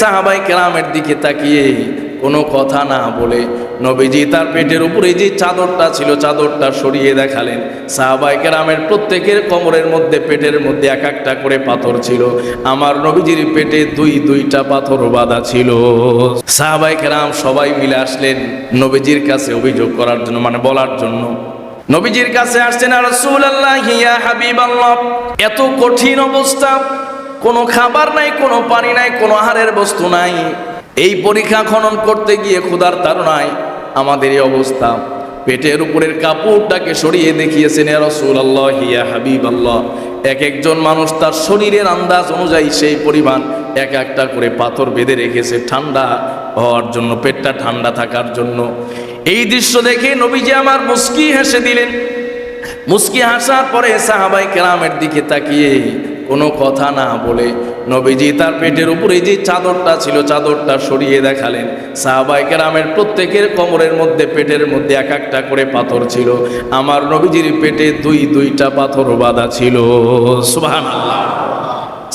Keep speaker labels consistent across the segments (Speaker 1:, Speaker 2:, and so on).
Speaker 1: সাহাবাই কেরামের দিকে তাকিয়ে কোনো কথা না বলে নবীজি তার পেটের উপরে যে চাদরটা ছিল চাদরটা সরিয়ে দেখালেন। সাহাবাই কেরামের প্রত্যেকের কোমরের মধ্যে, পেটের মধ্যে এক একটা করে পাথর ছিল। আমার নবীজির পেটে দুই, দুইটা পাথর বাঁধা ছিল। সাহাবাই কেরাম সবাই মিলে আসলেন নবীজির কাছে অভিযোগ করার জন্য মানে বলার জন্য। নবীজির কাছে আসছেন, আর রসুল আল্লাহ হিয়া এত কঠিন অবস্থা কোনো খাবার নাই, কোনো পানি নাই, কোনো আহারের বস্তু নাই। এই পরীক্ষা খনন করতে গিয়ে ক্ষুধার তাড়নায় আমাদের এই অবস্থা। পেটের উপরের কাপড়টাকে সরিয়ে দেখিয়েছেন রসুল আল্লাহ হিয়া হাবিব আল্লাহ এক একজন মানুষ তার শরীরের আন্দাজ অনুযায়ী সেই পরিমাণ এক একটা করে পাথর বেঁধে রেখেছে ঠান্ডা হওয়ার জন্য, পেটটা ঠান্ডা থাকার জন্য। এই দৃশ্য দেখে নবীজি আমার মুস্কি হেসে দিলেন। মুস্কি হাসার পরে সাহাবাই কেরামের দিকে তাকিয়ে কোনো কথা না বলে নবীজি তার পেটের উপরে যে চাদরটা ছিল, চাদরটা সরিয়ে দেখালেন। সাহাবাই কেরামের প্রত্যেকের কোমরের মধ্যে, পেটের মধ্যে এক একটা করে পাথর ছিল। আমার নবীজির পেটে দুই, দুইটা পাথর বাঁধা ছিল। সুবহান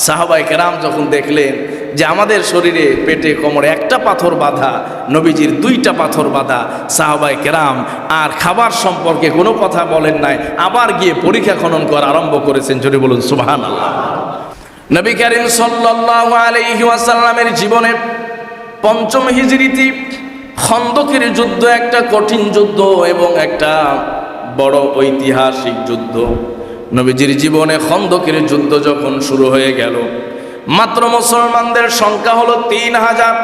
Speaker 1: সাহাবাই কেরাম যখন দেখলেন যে আমাদের শরীরে পেটে, কোমরে একটা পাথর বাঁধা, নবীজির দুইটা পাথর বাঁধা সাহাবাই কেরাম আর খাবার সম্পর্কে কোনো কথা বলেন নাই, আবার গিয়ে পরীক্ষা খনন করা আরম্ভ করেছেন যদি বলুন সুবাহান আল্লাহ নবী করিম আলাইহি ওয়াসাল্লামের জীবনে পঞ্চম হিজরিতি খন্দকের যুদ্ধ, একটা কঠিন যুদ্ধ এবং একটা বড় ঐতিহাসিক যুদ্ধ। নবীজির জীবনে খন্দকের যুদ্ধ যখন শুরু হয়ে গেল মাত্র মুসলমানদের সংখ্যা হলো তিন হাজার।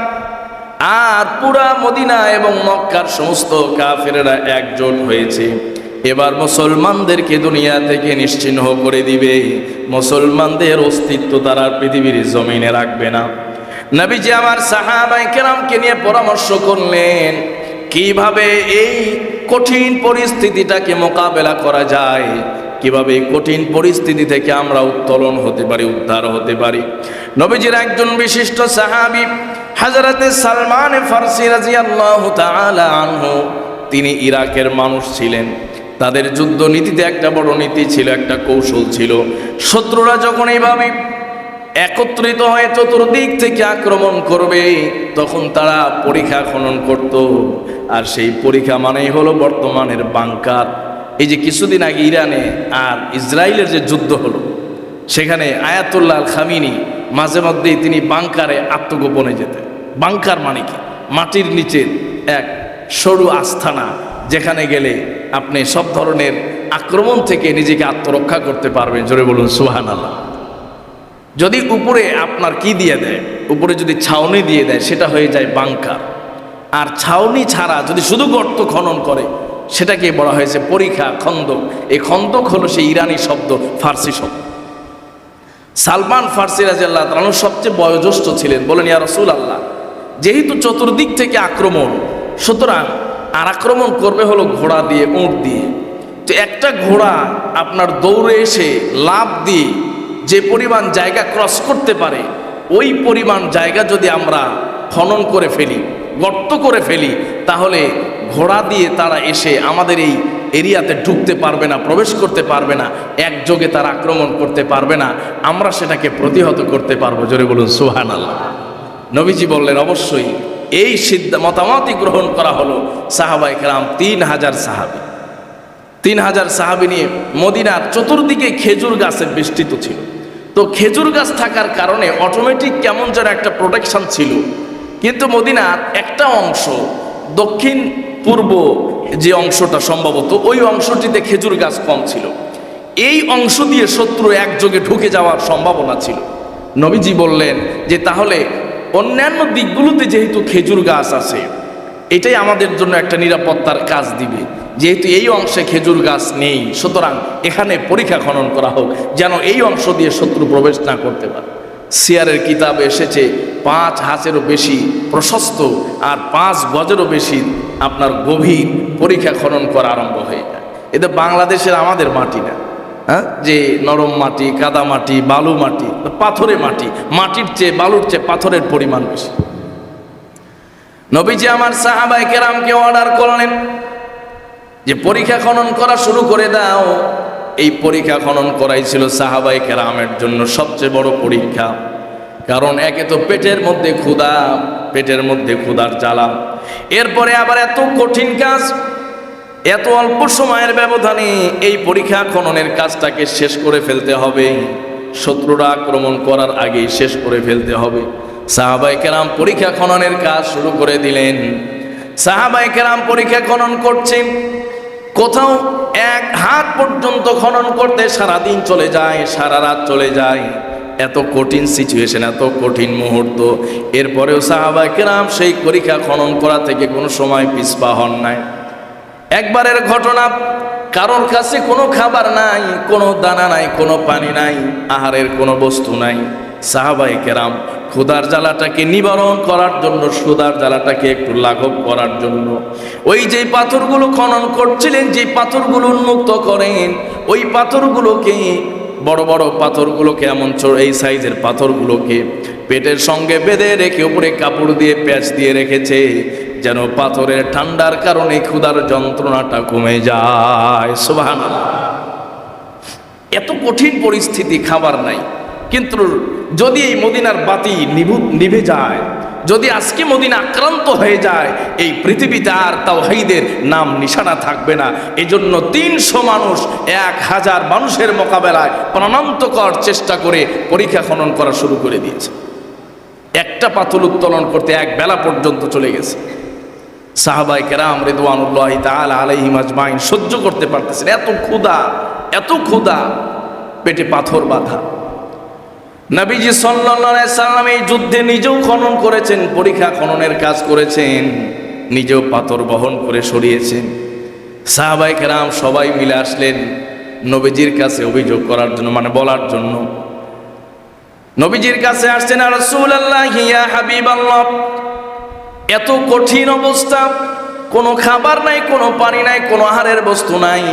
Speaker 1: আর পুরা মদিনা এবং মক্কার সমস্ত কাফেরেরা একজোট হয়েছে। এবার মুসলমানদেরকে দুনিয়া থেকে নিশ্চিহ্ন করে দিবে। মুসলমানদের অস্তিত্ব তারা পৃথিবীর জমিনে রাখবে না। নবীজি আমার সাহাবাই কেরামকে নিয়ে পরামর্শ করলেন, কীভাবে এই কঠিন পরিস্থিতিটাকে মোকাবেলা করা যায়? কীভাবে কঠিন পরিস্থিতি থেকে আমরা উত্তোলন হতে পারি, উদ্ধার হতে পারি? নবীজির একজন বিশিষ্ট সাহাবি হাজরাতে সালমান ফার্সি তাআলা আনহু, তিনি ইরাকের মানুষ ছিলেন। তাদের যুদ্ধ নীতিতে একটা বড় নীতি ছিল, একটা কৌশল ছিল। শত্রুরা যখন এইভাবে একত্রিত হয়ে চতুর্দিক থেকে আক্রমণ করবে, তখন তারা পরীক্ষা খনন করত। আর সেই পরীক্ষা মানেই হলো বর্তমানের বাংকার। এই যে কিছুদিন আগে ইরানে আর ইসরায়েলের যে যুদ্ধ হলো, সেখানে আয়াতুল্লাহ আল খামিনি মাঝে মধ্যেই তিনি বাংকারে আত্মগোপনে যেতেন। বাংকার মানে কি? মাটির নিচের এক সরু আস্থানা, যেখানে গেলে আপনি সব ধরনের আক্রমণ থেকে নিজেকে আত্মরক্ষা করতে পারবেন। জোরে বলুন সুহান আল্লাহ যদি উপরে আপনার কি দিয়ে দেয়? উপরে যদি ছাউনি দিয়ে দেয়, সেটা হয়ে যায় বাংকার। আর ছাউনি ছাড়া যদি শুধু গর্ত খনন করে সেটাকে বলা হয়েছে পরীক্ষা, খন্দক। এই খন্দক হলো সেই ইরানি শব্দ, ফার্সি শব্দ। সালমান ফার্সি রাজিয়াল্লাহ তালু সবচেয়ে বয়োজ্যেষ্ঠ ছিলেন। বলেন, ইয়া রসুল আল্লাহ যেহেতু চতুর্দিক থেকে আক্রমণ, সুতরাং আর আক্রমণ করবে হলো ঘোড়া দিয়ে, উঁট দিয়ে। তো একটা ঘোড়া আপনার দৌড়ে এসে লাভ দিয়ে যে পরিমাণ জায়গা ক্রস করতে পারে, ওই পরিমাণ জায়গা যদি আমরা খনন করে ফেলি গর্ত করে ফেলি, তাহলে ঘোড়া দিয়ে তারা এসে আমাদের এই এরিয়াতে ঢুকতে পারবে না, প্রবেশ করতে পারবে না, একযোগে তারা আক্রমণ করতে পারবে না, আমরা সেটাকে প্রতিহত করতে পারব। জোরে বলুন সুহান আল্লাহ নবীজি বললেন, অবশ্যই এই সিদ্ধ, মতামতই গ্রহণ করা হলো সাহাবাই কেরাম তিন হাজার সাহাবি। তিন হাজার সাহাবি নিয়ে মদিনার চতুর্দিকে খেজুর গাছের বেষ্টিত ছিল। তো খেজুর গাছ থাকার কারণে অটোমেটিক কেমন যেন একটা প্রোটেকশন ছিল। কিন্তু মদিনার একটা অংশ, দক্ষিণ, পূর্ব যে অংশটা সম্ভবত, ওই অংশটিতে খেজুর গাছ কম ছিল। এই অংশ দিয়ে শত্রু একযোগে ঢুকে যাওয়ার সম্ভাবনা ছিল। নবীজি বললেন যে, তাহলে অন্যান্য দিকগুলোতে যেহেতু খেজুর গাছ আছে, এটাই আমাদের জন্য একটা নিরাপত্তার কাজ দিবে। যেহেতু এই অংশে খেজুর গাছ নেই, সুতরাং এখানে পরীক্ষা খনন করা হোক, যেন এই অংশ দিয়ে শত্রু প্রবেশ না করতে পারে। সিয়ারের কিতাবে এসেছে, পাঁচ হাঁচেরও বেশি প্রশস্ত আর পাঁচ গজেরও বেশি আপনার গভীর পরীক্ষা খনন করা আরম্ভ হয়ে যায়। এতে বাংলাদেশের আমাদের মাটি না হ্যাঁ? যে নরম মাটি, কাদা মাটি, বালু মাটি, পাথরে মাটি, মাটির চেয়ে, বালুর চেয়ে পাথরের পরিমাণ বেশি। নবীজি আমার সাহাবাই কেরামকে অর্ডার করলেন যে পরীক্ষা খনন করা শুরু করে দাও। এই পরীক্ষা খনন করাই ছিল সাহাবাই কেরামের জন্য সবচেয়ে বড় পরীক্ষা। কারণ একে তো পেটের মধ্যে ক্ষুধা, পেটের মধ্যে ক্ষুধার জ্বালা। এরপরে আবার এত কঠিন কাজ, এত অল্প সময়ের ব্যবধানে এই পরীক্ষা খননের কাজটাকে শেষ করে ফেলতে হবে। শত্রুরা আক্রমণ করার আগেই শেষ করে ফেলতে হবে। সাহাবাই কেরাম পরীক্ষা খননের কাজ শুরু করে দিলেন। সাহাবাই কেরাম পরীক্ষা খনন করছেন কোথাও এক হাত পর্যন্ত খনন করতে সারা দিন চলে যায়, সারা রাত চলে যায়। এত কঠিন সিচুয়েশন এত কঠিন মুহূর্ত। এরপরেও সাহাবাই কেরাম সেই পরীক্ষা খনন করা থেকে কোনো সময় পিছপা হন নাই। একবারের ঘটনা, কারোর কাছে কোনো খাবার নাই, কোনো দানা নাই, কোনো পানি নাই, আহারের কোনো বস্তু নাই। সাহাবাই কেরাম ক্ষুদার জ্বালাটাকে নিবারণ করার জন্য সুদার জ্বালাটাকে একটু লাঘব করার জন্য। ওই যে পাথরগুলো খনন করছিলেন যে পাথরগুলো উন্মুক্ত করেন, ওই পাথরগুলোকে, বড় বড় পাথরগুলোকে, এমন এই সাইজের পাথরগুলোকে পেটের সঙ্গে বেঁধে রেখে, উপরে কাপড় দিয়ে প্যাচ দিয়ে রেখেছে, যেন পাথরের ঠান্ডার কারণে ক্ষুধার যন্ত্রণাটা কমে যায়। সুবাহান এত কঠিন পরিস্থিতি, খাবার নাই। কিন্তু যদি এই মদিনার বাতি নিভু নিভে যায়, যদি আজকে মদিনা আক্রান্ত হয়ে যায়, এই পৃথিবীতে আর তাওহাইদের নাম নিশানা থাকবে না। এজন্য তিনশো মানুষ, এক হাজার মানুষের মোকাবেলায় প্রাণান্তকর চেষ্টা করে পরীক্ষা খনন করা শুরু করে দিয়েছে। একটা পাথর উত্তোলন করতে এক বেলা পর্যন্ত চলে গেছে। সাহাবাই কেরাম রেদওয়ানুল্লাহ তাআলা আলাইহিম আজমাইন সহ্য করতে পারতেছেন এত ক্ষুধা এত ক্ষুধা, পেটে পাথর বাঁধা। নবীজি সাল্লাম এই যুদ্ধে নিজেও খনন করেছেন, পরীক্ষা খননের কাজ করেছেন, নিজেও পাথর বহন করে সরিয়েছেন। সাহাবাই কেরাম সবাই মিলে আসলেন নবীজির কাছে অভিযোগ করার জন্য মানে বলার জন্য। নবীজির কাছে আসছেন আর ইয়া হাবিবাল্লাহ, এত কঠিন অবস্থা, কোনো খাবার নাই, কোনো পানি নাই, কোনো আহারের বস্তু নাই।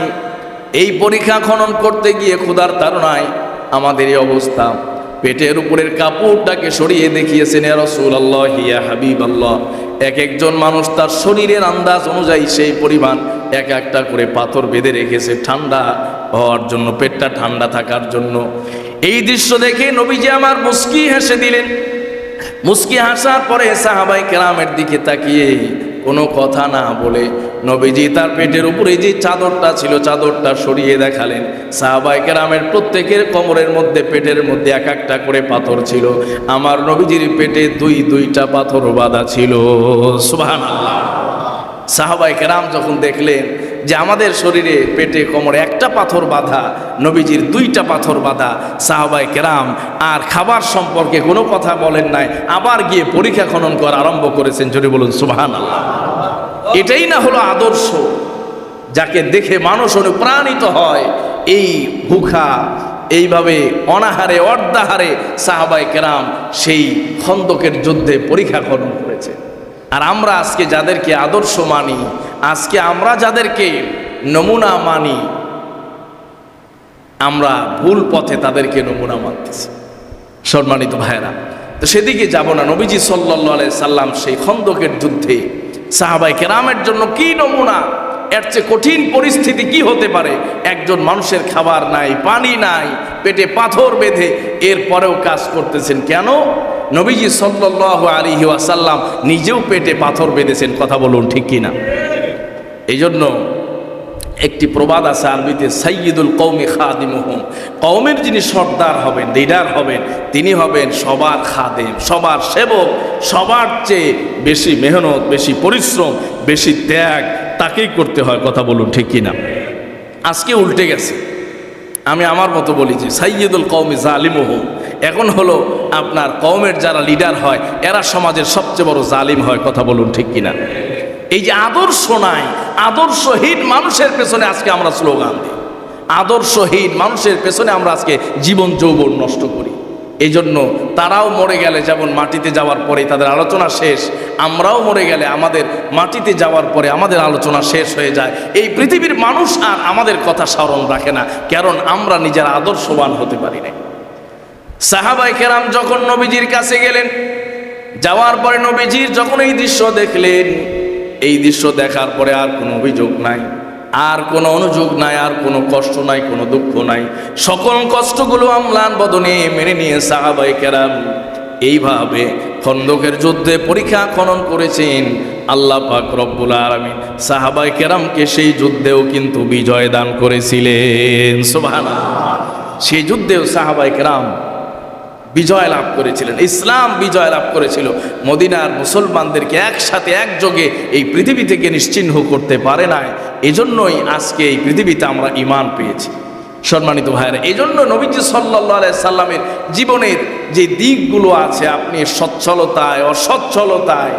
Speaker 1: এই পরীক্ষা খনন করতে গিয়ে ক্ষুধার তাড়নায় আমাদের এই অবস্থা। পেটের উপরের কাপড়টাকে সরিয়ে দেখিয়েছেন রসুল আল্লাহ হিয়া হাবিব আল্লাহ এক একজন মানুষ তার শরীরের আন্দাজ অনুযায়ী সেই পরিমাণ এক একটা করে পাথর বেঁধে রেখেছে ঠান্ডা হওয়ার জন্য, পেটটা ঠান্ডা থাকার জন্য। এই দৃশ্য দেখে নবীজি আমার মুস্কি হেসে দিলেন। মুস্কি হাসার পরে সাহাবাই কেরামের দিকে তাকিয়ে কোনো কথা না বলে নবীজি তার পেটের উপরে যে চাদরটা ছিল, চাদরটা সরিয়ে দেখালেন। সাহাবাই কেরামের প্রত্যেকের কোমরের মধ্যে, পেটের মধ্যে এক একটা করে পাথর ছিল। আমার নবীজির পেটে দুই, দুইটা পাথর বাঁধা ছিল। সুবহানাল্লাহ। সাহাবাই কেরাম যখন দেখলেন যে আমাদের শরীরে পেটে, কোমরে একটা পাথর বাঁধা, নবীজির দুইটা পাথর বাঁধা সাহাবাই কেরাম আর খাবার সম্পর্কে কোনো কথা বলেন নাই, আবার গিয়ে পরীক্ষা খনন করা আরম্ভ করেছেন। যদি বলুন সুবাহান আল্লাহ এটাই না হলো আদর্শ যাকে দেখে মানুষ অনুপ্রাণিত হয় এই ভুখা, এইভাবে অনাহারে, অর্ধাহারে সাহাবাই কেরাম সেই খন্দকের যুদ্ধে পরীক্ষা খনন করেছে। আর আমরা আজকে যাদেরকে আদর্শ মানি, আজকে আমরা যাদেরকে নমুনা মানি, আমরা ভুল পথে তাদেরকে নমুনা মানতেছি। সম্মানিত ভাইরা সেদিকে যাব না। নবীজি সাল্লা সাল্লাম সেই খন্দকের যুদ্ধে সাহাবাই কেরামের জন্য কি নমুনা? এর চেয়ে কঠিন পরিস্থিতি কি হতে পারে? একজন মানুষের খাবার নাই, পানি নাই, পেটে পাথর বেঁধে এরপরেও কাজ করতেছেন কেন? নবীজি সাল্লাহ আলী ওয়াসাল্লাম নিজেও পেটে পাথর বেঁধেছেন, কথা বলুন ঠিক কিনা? এই জন্য একটি প্রবাদ আছে আরবিতে সাইয়দুল কৌমি খাদিমুহম। কৌমের যিনি সর্দার হবেন, লিডার হবেন, তিনি হবেন সবার খাদেম, সবার সেবক, সবার চেয়ে বেশি মেহনত, বেশি পরিশ্রম, বেশি ত্যাগ, তাকেই করতে হয়, কথা বলুন ঠিক কিনা? আজকে উল্টে গেছে। আমি আমার মতো বলি যে সাইয়দুল কৌমি জালিমুহম। এখন হলো আপনার কৌমের যারা লিডার হয়, এরা সমাজের সবচেয়ে বড় জালিম হয়, কথা বলুন ঠিক কিনা? এই যে আদর্শ নাই আদর্শহীন মানুষের পেছনে আজকে আমরা স্লোগান দিই। আদর্শহীন মানুষের পেছনে আমরা আজকে জীবন যৌবন নষ্ট করি। এই জন্য তারাও মরে গেলে যেমন মাটিতে যাওয়ার পরে তাদের আলোচনা শেষ, আমরাও মরে গেলে আমাদের মাটিতে যাওয়ার পরে আমাদের আলোচনা শেষ হয়ে যায়। এই পৃথিবীর মানুষ আর আমাদের কথা স্মরণ রাখে না, কারণ আমরা নিজের আদর্শবান হতে পারি না সাহাবাই কেরাম যখন নবীজির কাছে গেলেন, যাওয়ার পরে নবীজির যখন এই দৃশ্য দেখলেন এই দৃশ্য দেখার পরে আর কোনো অভিযোগ নাই, আর কোনো অনুযোগ নাই, আর কোনো কষ্ট নাই, কোনো দুঃখ নাই। সকল কষ্টগুলো আমলান বদনে মেনে নিয়ে সাহাবাই কেরাম এইভাবে খন্দকের যুদ্ধে পরীক্ষা খনন করেছেন আল্লাহ পাক রব্বুল আলমিন। সাহাবাই কেরামকে সেই যুদ্ধেও কিন্তু বিজয় দান করেছিলেন। সুবহানাল্লাহ। সেই যুদ্ধেও সাহাবাই কেরাম বিজয় লাভ করেছিলেন। ইসলাম বিজয় লাভ করেছিল। মদিনার মুসলমানদেরকে একসাথে একযোগে এই পৃথিবী থেকে নিশ্চিহ্ন করতে পারে নাই। এজন্যই আজকে এই পৃথিবীতে আমরা ইমান পেয়েছি। সম্মানিত ভাইয়েরা এই জন্য নবীজি সাল্লাহ সাল্লামের জীবনের যে দিকগুলো আছে, আপনি সচ্ছলতায়, অসচ্ছলতায়,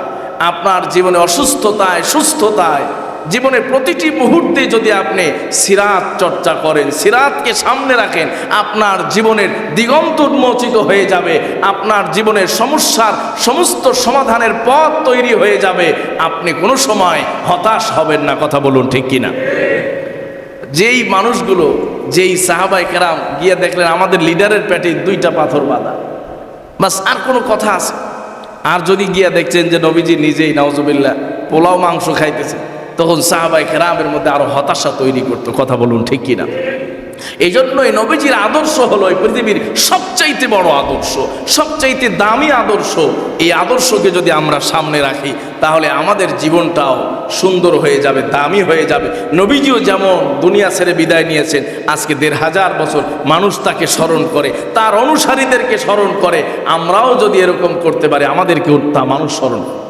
Speaker 1: আপনার জীবনে অসুস্থতায়, সুস্থতায় জীবনের প্রতিটি মুহূর্তে যদি আপনি সিরাত চর্চা করেন, সিরাতকে সামনে রাখেন, আপনার জীবনের দিগন্ত উন্মোচিত হয়ে যাবে, আপনার জীবনের সমস্যার সমস্ত সমাধানের পথ তৈরি হয়ে যাবে, আপনি কোনো সময় হতাশ হবেন না, কথা বলুন ঠিক কিনা? যেই মানুষগুলো, যেই সাহাবাই কেরাম গিয়ে দেখলেন আমাদের লিডারের পেটে দুইটা পাথর বাঁধা, বাস আর কোনো কথা আছে? আর যদি গিয়া দেখছেন যে নবীজি নিজেই নওজবিল্লা পোলাও মাংস খাইতেছে তখন সাহাবাই কেরামের মধ্যে আরও হতাশা তৈরি করতো, কথা বলুন ঠিক কিনা? এই জন্যই নবীজির আদর্শ হলো এই পৃথিবীর সবচাইতে বড় আদর্শ, সবচাইতে দামি আদর্শ। এই আদর্শকে যদি আমরা সামনে রাখি, তাহলে আমাদের জীবনটাও সুন্দর হয়ে যাবে, দামি হয়ে যাবে। নবীজিও যেমন দুনিয়া ছেড়ে বিদায় নিয়েছেন, আজকে দেড় হাজার বছর মানুষ তাকে স্মরণ করে, তার অনুসারীদেরকে স্মরণ করে, আমরাও যদি এরকম করতে পারি, আমাদেরকেও তা মানুষ স্মরণ করে।